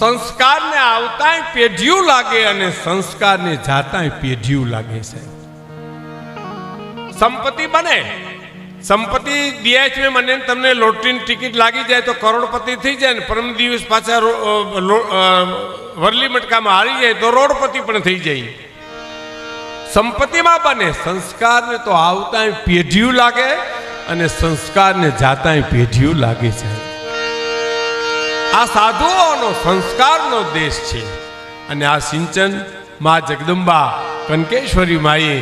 સંસ્કારને આવતાંય પેઢિયું લાગે અને સંસ્કારને જાતાંય પેઢિયું લાગે છે. સંપત્તિ બને. સંપત્તિ દિયા છે મને તમને લોટરીની ટિકિટ લાગી જાય તો કરોડપતિ થઈ જાય ને પરમ દિવસ પાછા વરલી મટકામાં હારી જાય તો રોડપતિ પણ થઈ જાય. સંપત્તિમાં બને. સંસ્કારને તો આવતાંય પેઢિયું લાગે અને સંસ્કારને જાતાંય પેઢિયું લાગે છે. આ સાધુઓનો સંસ્કારનો દેશ છે. અને આ સિંચન મા જગદંબા કનકેશ્વરી માએ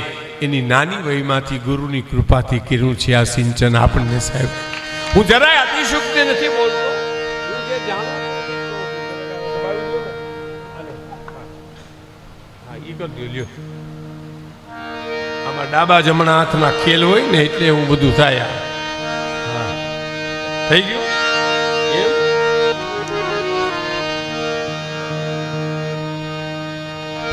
એની નાની વયમાંથી ગુરુની કૃપાથી કર્યું છે. આ સિંચન આપણને સાહેબ હું જરાય અતિશુક્તિ નથી બોલતો. હું જે જાણું આમાં ડાબા જમણા હાથના ખેલ હોય ને એટલે હું બધું થાય થઈ ગયું?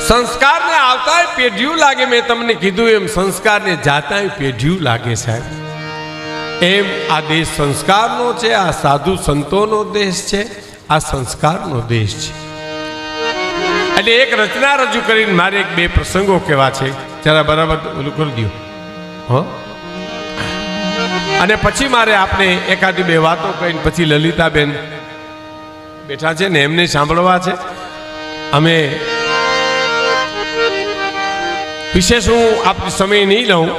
સંસ્કારને આવતાય પેઢિયું લાગે. મેં તમને કીધું એમ સંસ્કારને જાતાય પેઢિયું લાગે સાહેબ એમ આ દેશ સંસ્કારનો છે, આ સાધુ સંતોનો દેશ છે, આ સંસ્કારનો દેશ છે. એટલે એક રચના રજૂ કરીને મારે એક બે પ્રસંગો કહેવા છે. જરા બરાબર ઓલું કરી દો અને પછી મારે આપને એકાદી બે વાતો કહીને પછી લલિતાબેન બેઠા છે ને એમને સાંભળવા છે. અમે વિશેષ હું આપ સમય નહીં લઉં.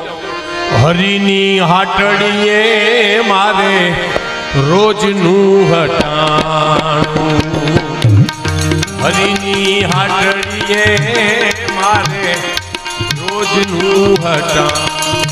હરિની હાટડીએ મારે રોજનું હટાણું. હરિની હાટડીએ મારે રોજનું હટાણું.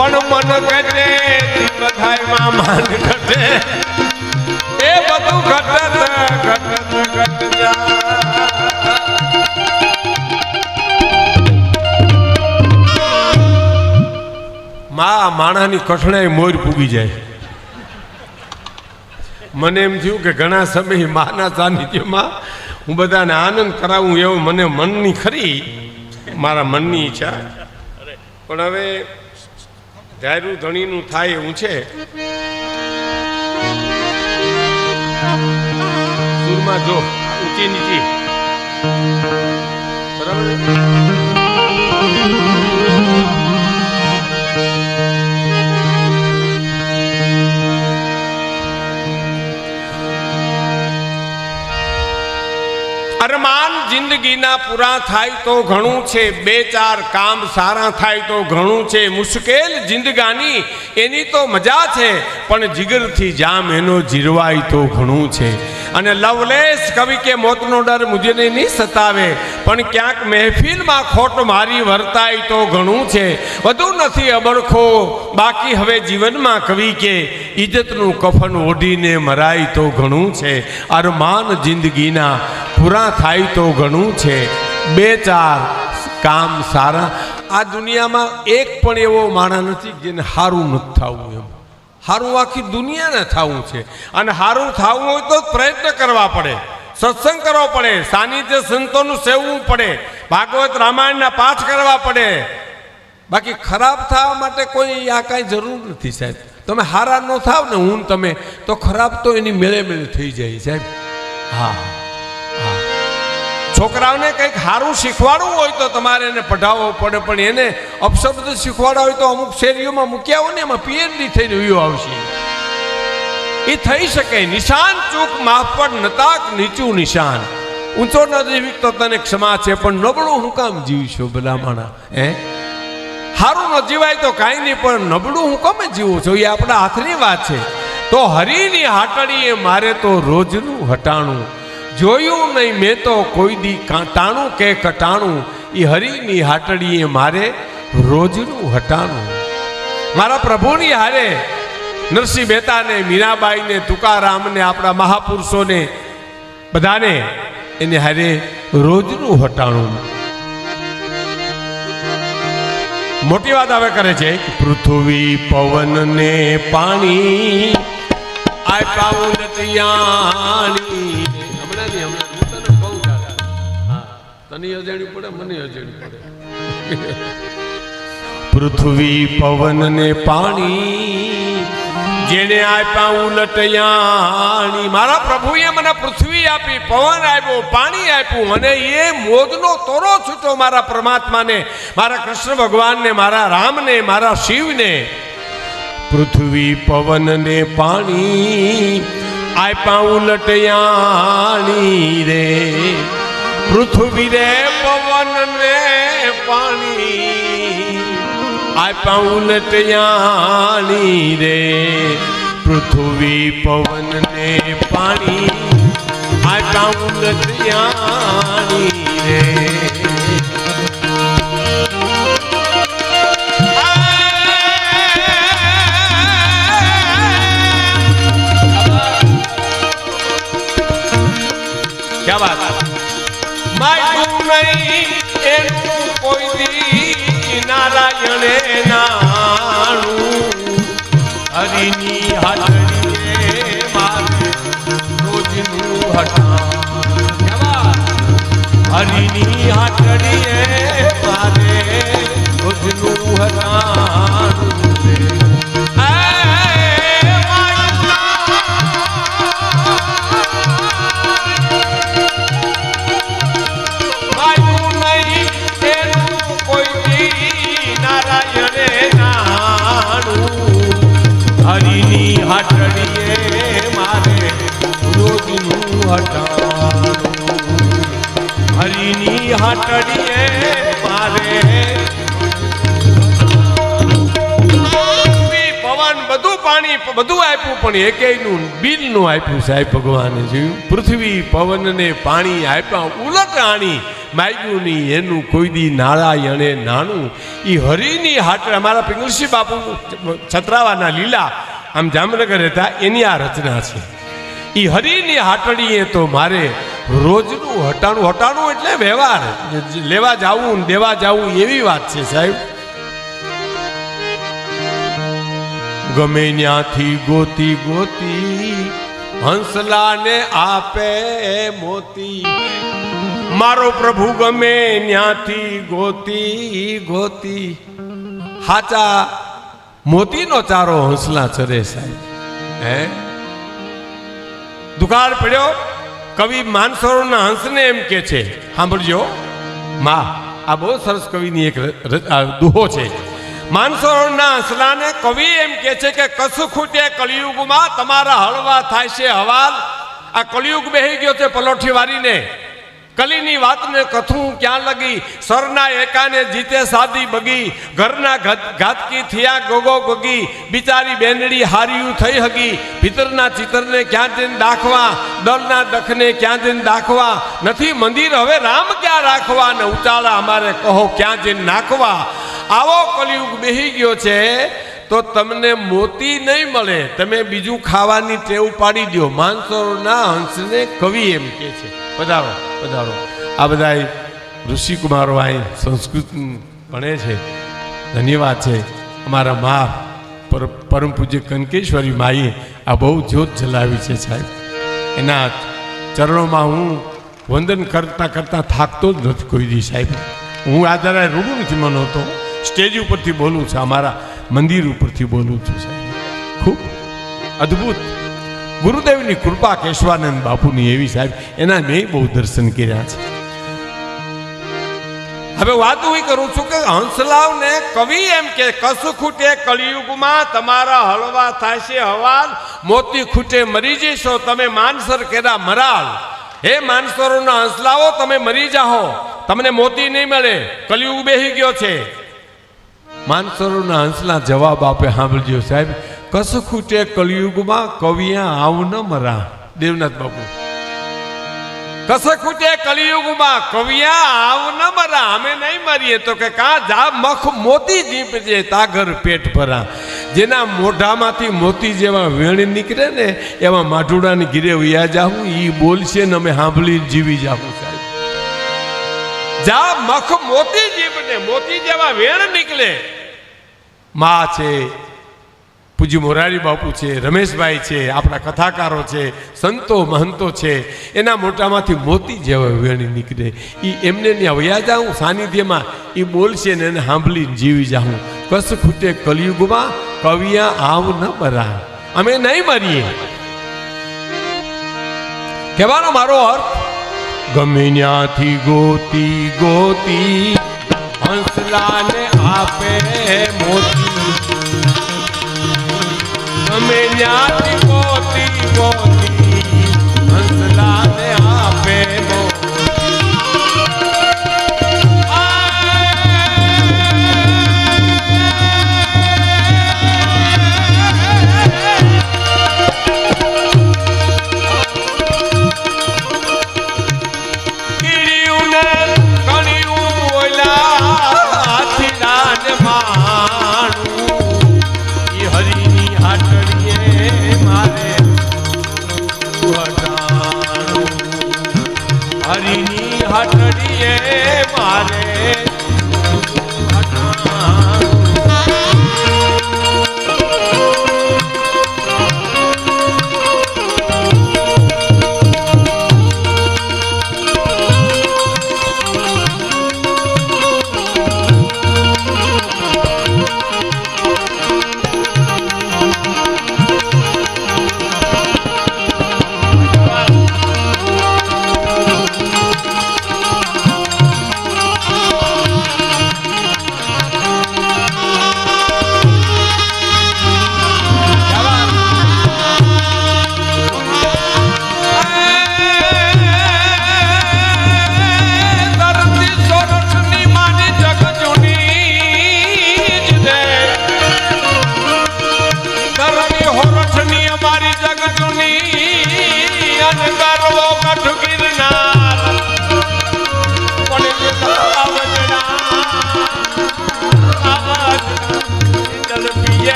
પણ મન ઘટે બધાયમાં માન ઘટે. એ બધું ઘટત ઘટત ઘટ મા માણાની કઠણાઈ મોર પૂગી જાય. મને એમ થયું કે ઘણા સમય માના સાનિધ્યમાં હું બધાને આનંદ કરાવું એવું મને મનની ખરી, મારા મનની ઈચ્છા. પણ હવે ધાર્યું ધણીનું થાય એવું છે. સુરમાં જો ઊંચી નીચી. બરાબર? અરમાન જિંદગીના પૂરા થાય તો ઘણું છે, બે ચાર કામ સારા થાય તો ઘણું છે. મુશ્કેલ જિંદગાની એની તો મજા છે, પણ જીગરથી જામ એનો જીરવાય તો ઘણું છે. અને લવલેસ કવિ કે મોતનો ડર મુજે નહીં સતાવે. પણ પણ ક્યાંક મહેફિલમાં ખોટ મારી વર્તાય તો ઘણું છે. વધુ નથી અબળખો. બાકી હવે જીવનમાં કવિ કે ઇજ્જતનું કફન ઓઢીને મરાય તો ઘણું છે. અરમાન જિંદગીના પૂરા થાય તો ઘણું છે. બે ચાર કામ સારા. આ દુનિયામાં એક પણ એવો માણસ નથી જેને સારું નથી થવું એમ. સારું આખી દુનિયાને થવું છે. અને સારું થવું હોય તો પ્રયત્ન કરવા પડે. સત્સંગ કરવો પડે. સાનિધ્ય સંતોનું સેવવું પડે. ભાગવત રામાયણના પાઠ કરવા પડે. બાકી ખરાબ થવા માટે કોઈ આ કાંઈ જરૂર નથી સાહેબ. તમે હારા ન થાવ ને હું તમે, તો ખરાબ તો એની મેળે મેળે થઈ જાય સાહેબ. હા. છોકરાઓને કંઈક સારું શીખવાડવું હોય તો તમારે એને પઢાવવો પડે, પણ એને અપશબ્દ શીખવાડવા હોય તો અમુક શેરીઓમાં મૂક્યા હોય ને એમાં પીએચડી થઈને વયો આવશે. એ થઈ શકે. નિશાન ચૂક માફ પણ નતાક, નીચું નિશાન. ઊંચો ન જીવી તો તને ક્ષમા છે, પણ નબળું હું કામ જીવીશું ભલામણા હે? સારું ન જીવાય તો કાંઈ નહીં, પણ નબળું હું કમે જીવું છું? એ આપણા હાથની વાત છે. તો હરીની હાટડીએ મારે તો રોજનું હટાણું જોયું નહીં, મેં તો કોઈ દી કાંટાણું કે કટાણું એ હરિની હાટડીએ મારે રોજનું હટાણું. મારા પ્રભુની હારે નરસિંહ મહેતાને, મીરાબાઈને, તુકારામને, આપણા મહાપુરુષોને, બધાને એને હારે રોજનું હટાણું. મોટી વાત હવે કરે છે. પૃથ્વી પવન ને પાણી, આપ્યા ઉલટિયાણી નહીં હમણાં હું તને કહું હા, તને અજાણ્યું પડે, મને અજાણ્યું પડે. પૃથ્વી પવન ને પાણી જેને આપ્યા ઉલટયાણી. મારા પ્રભુએ મને પૃથ્વી આપી, પવન આપ્યો, પાણી આપ્યું અને એ મોજનો તોરો છૂટો મારા પરમાત્માને, મારા કૃષ્ણ ભગવાનને, મારા રામને, મારા શિવને. પૃથ્વી પવન ને પાણી આપ્યા ઉલટયાણી રે. પૃથ્વી રે, પવન ને પાણી. આપ્યા ઉલટયાણી રે. પૃથ્વી, પવન ને પાણી. આપ્યા ઉલટયાણી રે. નારાયણે નાણું હરિની હાજરીએ મારે રોજનું ક્યા હરિની હાજરીએ આપ્યું, પણ એકેયનું બિલનું આપ્યું સાહેબ ભગવાને જોયું. પૃથ્વી પવનને પાણી આપ્યા, ઉલટ આણી માગ્યું નહીં એનું કોઈ દી નારાયણે નાનું એ હરિની હાટ અમારા પિંગલસિંહ બાપુ છત્રાવાના લીલા, આમ જામનગર હતા એની આ રચના છે. એ હરિની હાટડીએ તો મારે રોજનું હટાણું હટાણું એટલે વ્યવહાર. લેવા જાવું દેવા જાવું એવી વાત છે સાહેબ. ગમે ત્યાંથી ગોતી ગોતી હંસલાને આપે મોતી. મારો પ્રભુ ગમે ત્યાંથી ગોતી ગોતી. હાચા મોતીનો ચારો હંસલા ચરે સાહેબ. હે? દુકાળ પડ્યો? કવિ માનસરોના હંસને એમ કે છે. સાંભળજો. માં, આ બહુ સરસ કવિની એક દુહો છે. માનસરોવરના અસલાને કવિ એમ કે છે કે કશું ખૂટે કળિયુગમાં, તમારા હળવા થાય છે હવાલ. આ કળિયુગ બેહી ગયો છે પલોઠી વારીને. કલીની વાતને કથું ક્યાં લગી? સરના એકાને જીતે સાદી બગી. ઘરના ઘાતકી થયા ગોગો ગગી. બિચારી બેનડી હાર્યું થઈ હગી. ભીતરના ચિત્રને ક્યાં જઈને દાખવા? દલના દખને ક્યાં જઈને દાખવા? નથી મંદિર હવે રામ ક્યાં રાખવા? ને ઉચાળા અમારે કહો ક્યાં જઈને નાખવા? આવો કલિયુગ બેહી ગયો છે, તો તમને મોતી નહીં મળે. તમે બીજું ખાવાની ટેવ પાડી દો માનસરોના હંસને કવિ એમ કે છે. પધારો પધારો. આ બધા ઋષિકુમારો અહીં સંસ્કૃત ભણે છે. ધન્યવાદ છે. અમારા મા પર, પરમ પૂજ્ય કનકેશ્વરી માઈએ આ બહુ જ્યોત જલાવી છે સાહેબ. એના ચરણોમાં હું વંદન કરતા કરતા થાકતો જ નથી કોઈ દી સાહેબ. હું આ જરા રૂબરૂ નથી મનોતો સ્ટેજ ઉપરથી બોલું છું, અમારા મંદિર ઉપરથી બોલું છું સાહેબ. ખૂબ અદ્ભુત ગુરુદેવની કૃપા કેશવાનંદ બાપુની એવી સાહેબ એના મેં બહુ દર્શન કર્યા છે. હવે વાત હું કરું છું કે હંસલાવને કવિ એમ કે કશું ખૂટે કળિયુગમાં તમારા હળવા થાશે હવાલ, મોતી ખૂટે મરી જશો તમે માનસર કેરા મરાલ. હે માનસરોના હંસલાવો, તમે મરી જાઓ તમને મોતી નહીં મળે કલિયુગ બેહી ગયો છે. માનસરોના હંસલા જવાબ આપે સાંભળજો સાહેબ કસ ખૂટે કલિયુગમાં કવિયા આવ ન મરા. દેવનાથ બાપુ. કસ ખૂટે કલિયુગમાં કવિયા આવ ન મરા. અમે નહીં મરીએ તો કે કા જા મખ મોતી જીપજે તાગર પેટ ભરા. જેના મોઢામાંથી મોતી જેવા વેણ નીકળે ને, એવા માઢુડાની ગીરે વયા જાઉં એ બોલશે ને અમે સાંભળી જીવી જાઉં સાહેબ. જા મખ મોતી જીભને, મોતી જેવા વેણ નીકળે. મા છે પૂજ્ય મોરારી બાપુ છે, રમેશભાઈ છે, આપણા કથાકારો છે, સંતો, મહંતો છે, એના મોટામાંથી મોતી જેવા વેણી નીકળે. એ એમને ત્યાં વયા જાઉં, સાનિધ્યમાં એ બોલશે ને એને સાંભળીને જીવી જાઉં. કસ ખૂટે કલયુગમાં, કવિયા આવ ન મરા અમે નહીં મરીએ. કહેવાનો મારો અર્થ? ગમે ત્યાંથી ગોતી ગોતી, હંસલાને આપે મોતી. ગમે ત્યાંથી ગોતી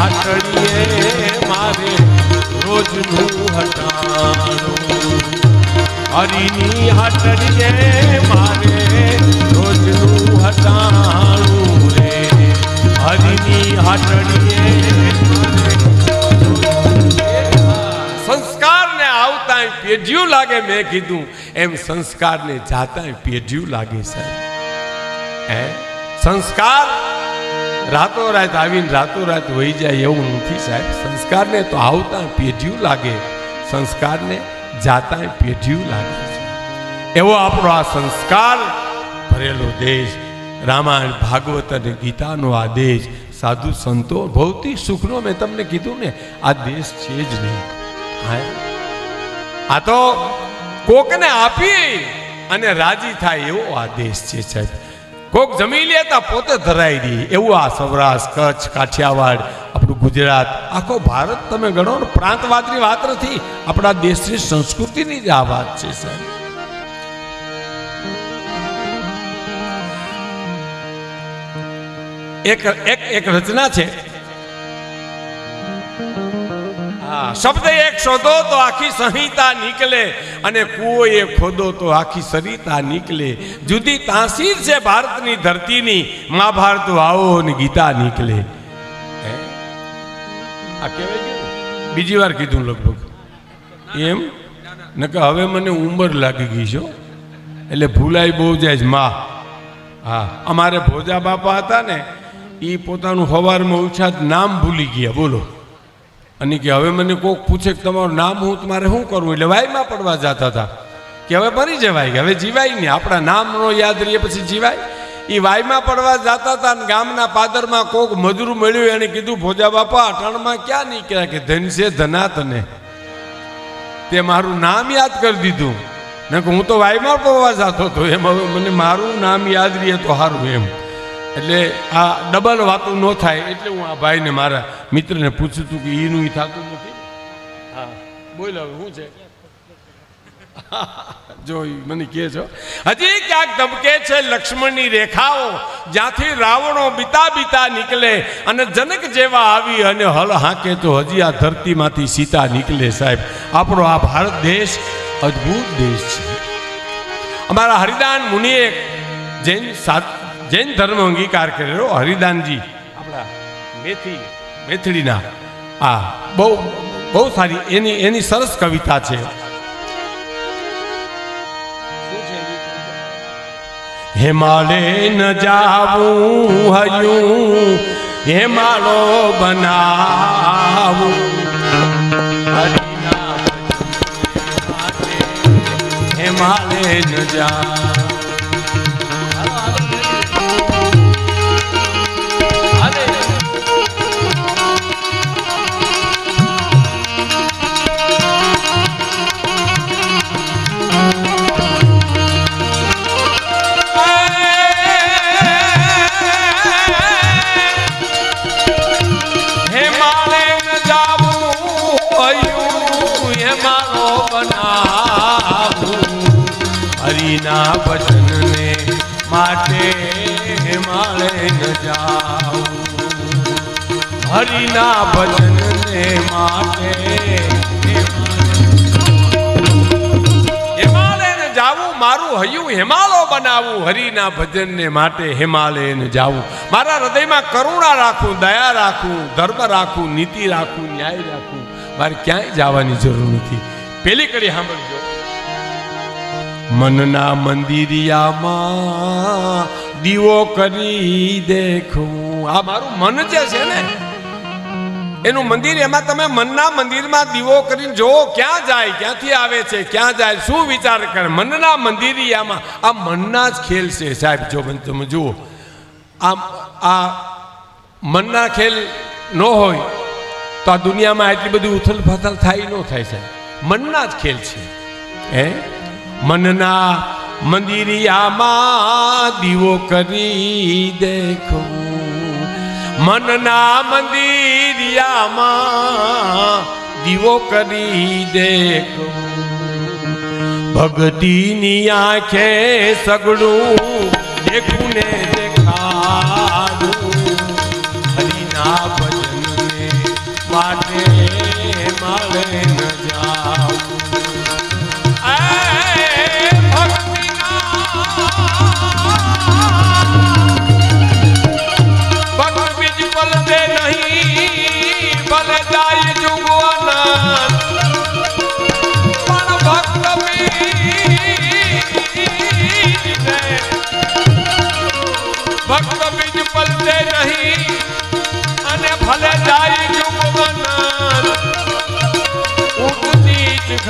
હાટડીએ મારે રોજનું હટાણું હરિની હાટડીએ મારે રોજનું હટાણું રે હરિની હાટડીએ સંસ્કારને આવતા પેઢિયું લાગે, મેં કીધું. એમ સંસ્કારને જાતા પેઢીયું લાગે, સાહેબ. હે? સંસ્કાર રાતોરાત આવીને રાતોરાત વહી જાય એવું નથી સાહેબ. સંસ્કારને તો આવતા પેઢિયું લાગે, સંસ્કારને જાતા પેઢિયું લાગે છે. એવો આપણો આ સંસ્કાર ભરેલો દેશ, રામાયણ, ભાગવત અને ગીતાનો આ દેશ, સાધુ સંતો, ભૌતિક સુખનો મેં તમને કીધું ને, આ દેશ છે જ નહીં. હા. આ તો કોકને આપી અને રાજી થાય એવો આ દેશ છે સાહેબ. કોક જમી લેતા પોતે ધરાઈ દી એવું આ સૌરાષ્ટ્ર, કચ્છ, કાઠિયાવાડ, આપણું ગુજરાત, આખો ભારત તમે ગણો ને પ્રાંતવાદની વાત નથી. આપણા દેશની સંસ્કૃતિની જ આ વાત છે, સાહેબ. એક એક એક રચના છે. શબ્દ એક શોધો તો આખી સંહિતા નીકળે અને કુઓ એક ખોદો તો આખી સરિતા નીકળે. જુદી તાસીર છે ભારતની ધરતીની, મહાભારત વાવો અને ગીતા નીકળે? આ કહેવાય બીજી વાર કીધું લગભગ. એમ? ન કે હવે મને ઉંમર લાગી ગઈ છો એટલે ભૂલાઈ બહુ જાય છે, માં. હા, અમારે ભોજા બાપા હતા ને એ પોતાનું હવારમાં ઓછા નામ ભૂલી ગયા. બોલો. અને કે હવે મને કોક પૂછે કે તમારું નામ હું તમારે શું કરવું? એટલે વાયમાં પડવા જતા હતા. કે હવે મરી જવાય હવે જીવાય નહીં. આપણા નામ નો યાદ રહીએ પછી જીવાય. એ વાયમાં પડવા જતા હતા અને ગામના પાદરમાં કોક મજૂર મળ્યું. એને કીધું, ભોજા બાપા, અટાણમાં ક્યાં નીકળ્યા કે ધન છે ધનાતને? તે મારું નામ યાદ કરી દીધું. ને હું તો વાયમાં પડવા જતો હતો. એમ હવે મને મારું નામ યાદ રહીએ તો સારું એમ. એટલે આ ડબલ વાતું ન થાય એટલે હું આ ભાઈને મારા મિત્રને પૂછું છું કે એનું એ થતું નથી? હા. બોલ હવે, શું છે? જો મને કહે છો હજી ક્યાંક ધબકે છે લક્ષ્મણની રેખાઓ, જ્યાંથી રાવણો બીતા બીતા નીકળે અને જનક જેવા આવી અને હલ હાંકે તો હજી આ ધરતીમાંથી સીતા નીકળે સાહેબ. આપણો આ ભારત દેશ અદ્ભુત દેશ છે. અમારા હરિદાન મુનિએ જૈન સાત જૈન ધર્મ અંગીકાર કરેલો હરિદાનજી આપણા મેથી, મેથડીના આ બહુ બહુ સારી એની એની સરસ કવિતા છે. હેમાલે ન જાવું હયું હેમાલો બનાવું. હેમાલે ન જાવું. હરિના ભજનને માટે હિમાલય ન જાઉં હરિના ભજનને માટે મારું હયું હિમાલો બનાવું, હરિના ભજનને માટે હિમાલય ન જાવું. મારા હૃદયમાં કરુણા રાખું, દયા રાખું, ધર્મ રાખું, નીતિ રાખું, ન્યાય રાખું. મારે ક્યાંય જવાની જરૂર નથી. પેલી કડી સાંભળજો. મનના મંદિરિયામાં દીવો કરી દેખું. આ મારું મન જે છે ને એનું મંદિર, એમાં તમે મનના મંદિરમાં દીવો કરીને જો ક્યાં જાય, ક્યાંથી આવે છે, ક્યાં જાય, શું વિચાર કરે. મનના મંદિરિયામાં આ મનના જ ખેલ છે. સાહેબ, જો તમે જુઓ આ આ મનના ખેલ ન હોય, તો આ દુનિયામાં એટલી બધી ઉથલ ફથલ થાય ન થાય, સાહેબ. મનના જ ખેલ છે. હે? મનના મંદિરિયામાં દીવો કરી દેખો. મનના મંદિરિયામાં દીવો કરી દેખો. ભગતીની આંખે સગડું દેખું ને દેખાડું. હરિના ભજનને માટે મારે ન જાઉં ભક્તિના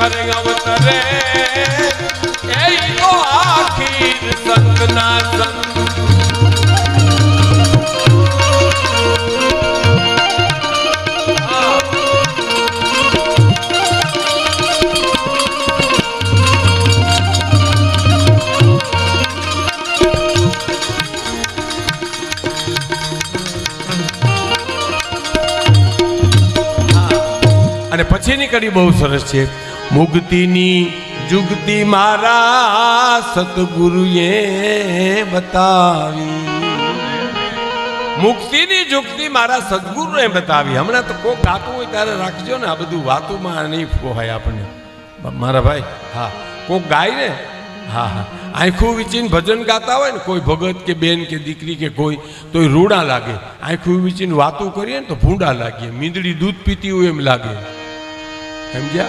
ઘરે અવતરે એ તો આખીર સંતના સંત અને પછીની કડી બહુ સરસ છે. મુક્તિની જુગતિ મારા સતગુરુએ બતાવી. મુક્તિની જુગતિ મારા સદગુરુએ બતાવી. હમણાં તો કોક ગાતું હોય ત્યારે રાખજો ને આ બધું વાતોમાં નહીં ફોહાય આપણને. મારા ભાઈ, હા, કોક ગાય ને, હા હા, આંખું વિચીન ભજન ગાતા હોય ને, કોઈ ભગત કે બેન કે દીકરી કે કોઈ તો એ રૂડા લાગે. આંખું વિચીન વાતું કરીએ ને તો ભૂંડા લાગીએ. મીંદડી દૂધ પીતી હોય એમ લાગે. સમજ્યા?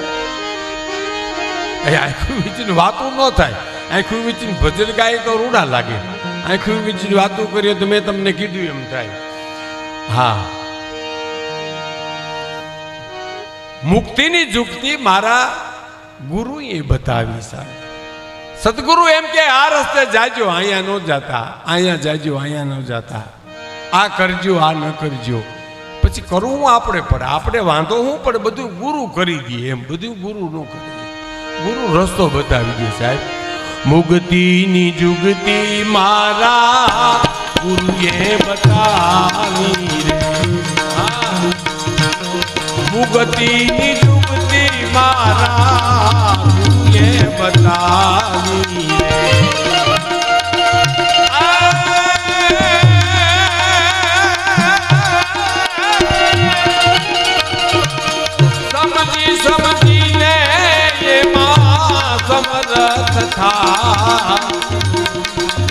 આંખું વીચીને વાતું ન થાય. આંખું વીચીને ભજન ગાય તો રૂડા લાગે. આંખું વીચીને વાતું કરીએ તો મેં તમને કીધું એમ થાય. હા. મુક્તિની જુક્તિ મારા ગુરુએ બતાવી સાહેબ. સદગુરુ એમ કે, આ રસ્તે જાજો, અહીંયા ન જાતા. અહીંયા જાજો, અહીંયા ન જાતા. આ કરજો, આ ન કરજો. પછી કરવું આપણે પડે આપણે વાંધો હું પડે બધું ગુરુ કરી દઈએ એમ. બધું ગુરુ ન કરી. ગુરુ રસ્તો બતાવી દે સાહેબ મુગતીની જુગતી મારા ગુરુએ બતાવી હા. મુગતીની મારા ગુરુએ બતાવી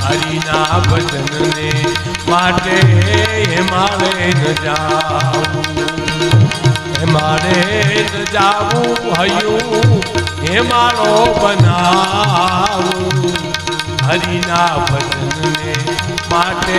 હરિના ભજનને માટે હે મારે ન જાવું. મારે ન જાવું ભયું હે મારો બનાવું. હરિના ભજનને માટે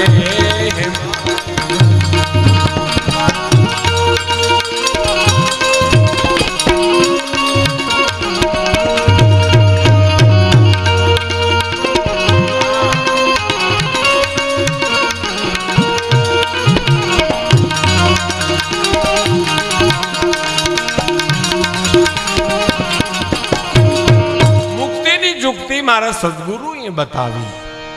મારા સદગુરુએ બતાવી.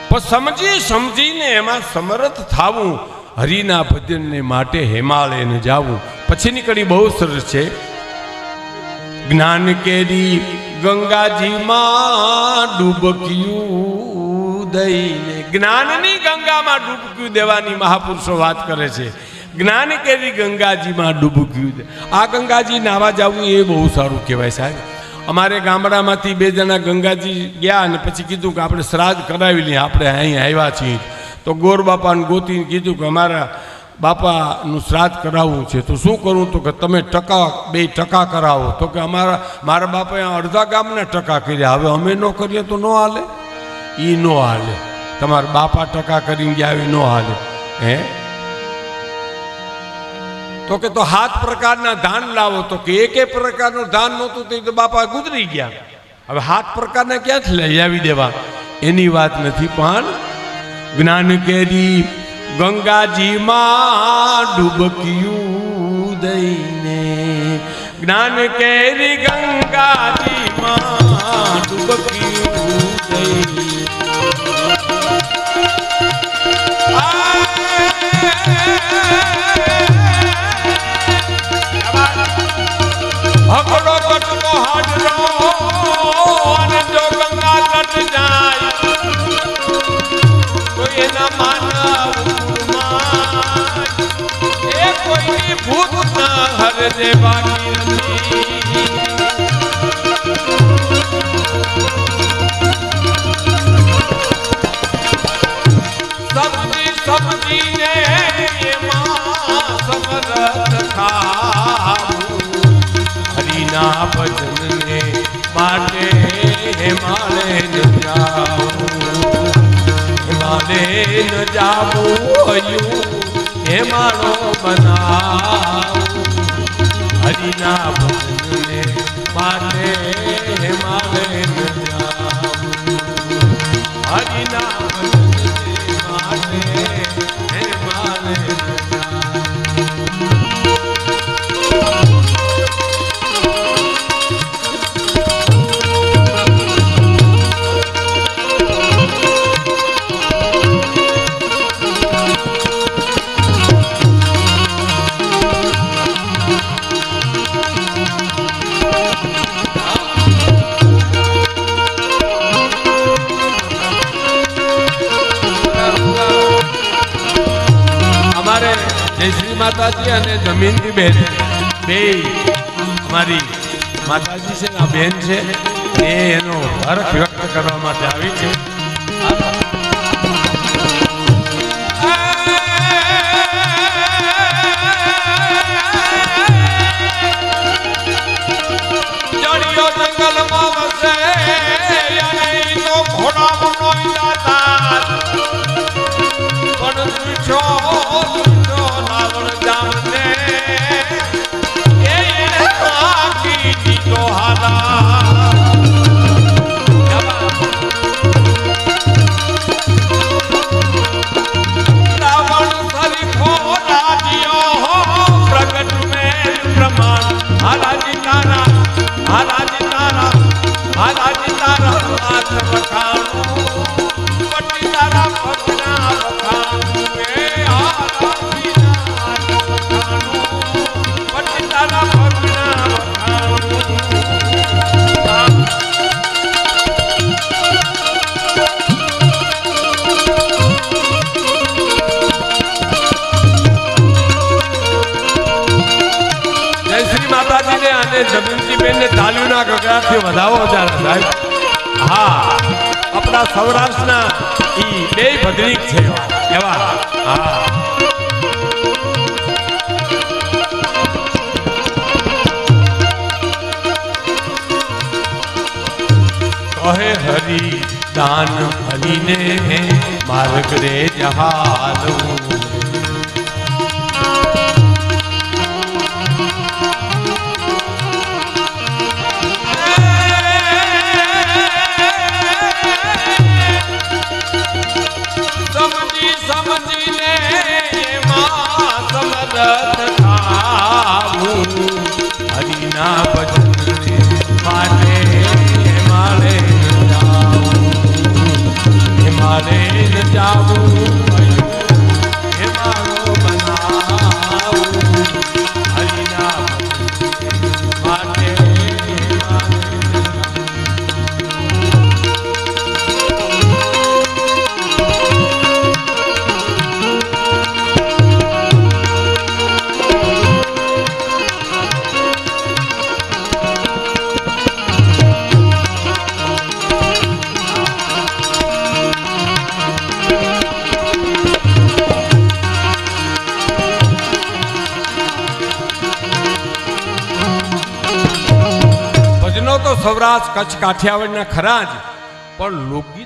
પણ સમજી સમજીને એમાં સમર્થ થવું. હરિના ભજનને માટે હિમાલયને જાવું. પછીની કડી બહુ સરસ છે. જ્ઞાન કેરી ગંગાજીમાં ડૂબક્યું દઈને. જ્ઞાનની ગંગામાં ડૂબક્યું દેવાની મહાપુરુષો વાત કરે છે. જ્ઞાન કેરી ગંગાજીમાં ડૂબક્યું આ ગંગાજી નાવા જવું એ બહુ સારું કહેવાય સાહેબ. અમારે ગામડામાંથી બે જણા ગંગાજી ગયા અને પછી કીધું કે આપણે શ્રાદ્ધ કરાવી લઈએ, આપણે અહીં આવ્યા છીએ. તો ગોર બાપાને ગોતીને કીધું કે અમારા બાપાનું શ્રાદ્ધ કરાવવું છે. તો શું કરવું તો કે તમે ટકા, બે ટકા કરાવો. તો કે અમારા, મારા બાપાએ અડધા ગામના ટકા કર્યા. હવે અમે ન કરીએ તો ન હાલે? એ ન હાલે. તમારા બાપા ટકા કરીને ગયા એ ન હાલે. હે? તો કે તો હાથ પ્રકારના ધાન લાવો. તો કે એકે પ્રકારનું ધાન નહોતું તે તો બાપા ગુજરી ગયા. હવે હાથ પ્રકારના ક્યાંથી લઈ આવી દેવા? એની વાત નથી, પણ જ્ઞાન કેરી ગંગાજીમાં ડૂબક્યું દઈને. જ્ઞાન કેરી ગંગાજીમાં ડૂબક્યું દઈને. જાવું હયું હેમાળો બનાવું. હરિના ભજનને માટે બેન. બે અમારી માતાજી છે આ બેન છે, એ એનો હરખ વ્યક્ત કરવા માટે આવી છે. અને જમીનજીબેનને તાલીઓના ગગડાથી વધાવો સાહેબ. હા, આપણા સૌરાષ્ટ્રના ઈ બે ભદ્રિક છે. એવા હા. કહે હરી, દાન હરીને માર્ગ રે જહાલું. હરિના કાઠિયાવાડના ખરા જ. પણ છે